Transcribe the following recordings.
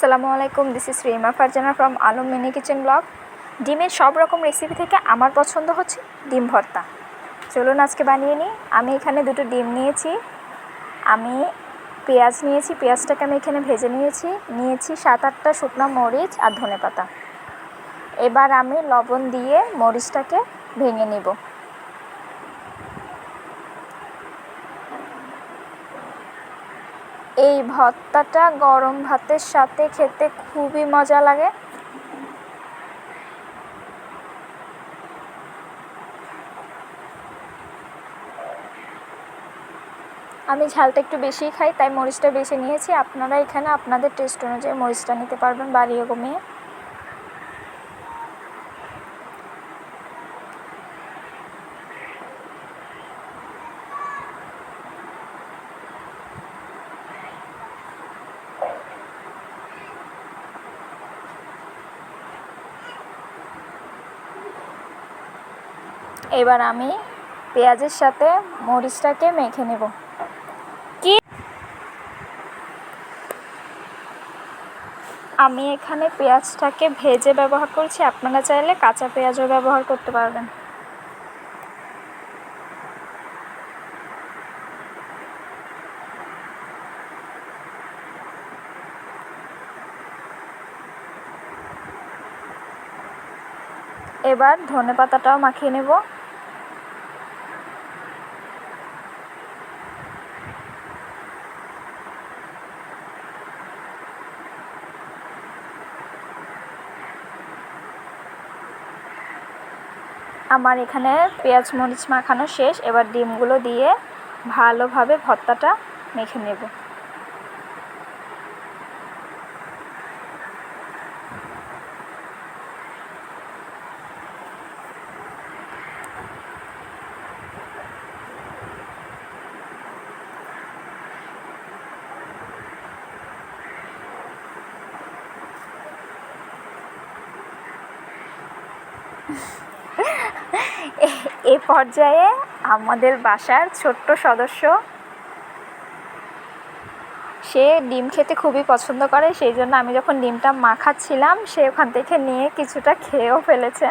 আসসালামু আলাইকুম this is Rima Farzana from Alam mini kitchen blog ডিমের সব রকম রেসিপি থেকে আমার পছন্দ হচ্ছে ডিম ভর্তা। চলুন আজকে বানিয়ে নিই। আমি এখানে দুটো ডিম নিয়েছি। আমি পেঁয়াজ নিয়েছি, পেঁয়াজটাকে আমি এখানে ভেজে নিয়েছি। নিয়েছি সাত আটটা শুকনো মরিচ আর ধনে পাতা এবার আমি লবণ দিয়ে মরিচটাকে ভেঙে নেব। এই ভর্তাটা গরম ভাতের সাথে খেতে খুবই মজা লাগে। আমি ঝালটা একটু বেশি খাই, তাই মরিচটা বেশি নিয়েছি। আপনারা এখানে আপনাদের টেস্ট অনুযায়ী মরিচটা নিতে পারবেন বাড়িয়ে কমিয়ে। এবার আমি পেঁয়াজের সাথে মরিচটাকে মেখে নেব। কি? আমি এখানে পেঁয়াজটাকে ভেজে ব্যবহার করছি। আপনারা চাইলে কাঁচা পেঁয়াজও ব্যবহার করতে পারবেন। এবার ধনে পাতাটাও মাখিয়ে নেব। আমার এখানে পেঁয়াজ মরিচ মাখানো শেষ। এবার ডিমগুলো দিয়ে ভালোভাবে ভর্তাটা মেখে নেব। এ পর্যায়ে আমাদের বাসার ছোট্ট সদস্য, সে ডিম খেতে খুবই পছন্দ করে, সেই জন্য আমি যখন ডিমটা মাখাচ্ছিলাম, সে ওখান থেকে নিয়ে কিছুটা খেয়েও ফেলেছে।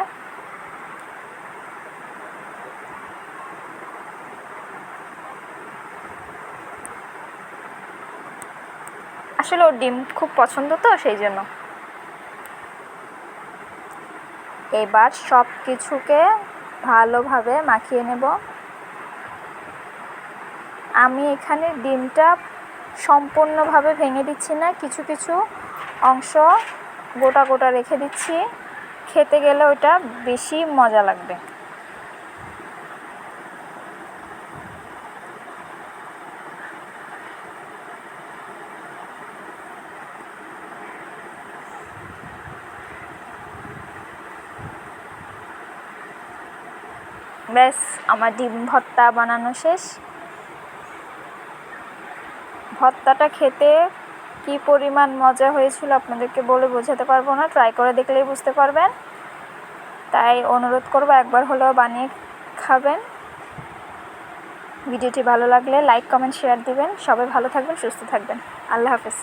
আসলে ওর ডিম খুব পছন্দ তো, সেই জন্য। এবার সব কিছুকে ভালোভাবে মাখিয়ে নেব। আমি এখানে ডিমটা সম্পূর্ণভাবে ভেঙে দিচ্ছি না, কিছু কিছু অংশ গোটা গোটা রেখে দিচ্ছি। খেতে গেলে ওটা বেশি মজা লাগবে। ব্যাস, আমার ডিম ভর্তা বানানো শেষ। ভর্তাটা খেতে কি পরিমাণ মজা হয়েছিল আপনাদেরকে বলে বোঝাতে পারব না ট্রাই করে দেখলেই বুঝতে পারবেন। তাই অনুরোধ করব একবার হলেও বানিয়ে খাবেন। ভিডিওটি ভালো লাগলে লাইক কমেন্ট শেয়ার দিবেন। সবাই ভালো থাকবেন, সুস্থ থাকবেন। আল্লাহ হাফেজ।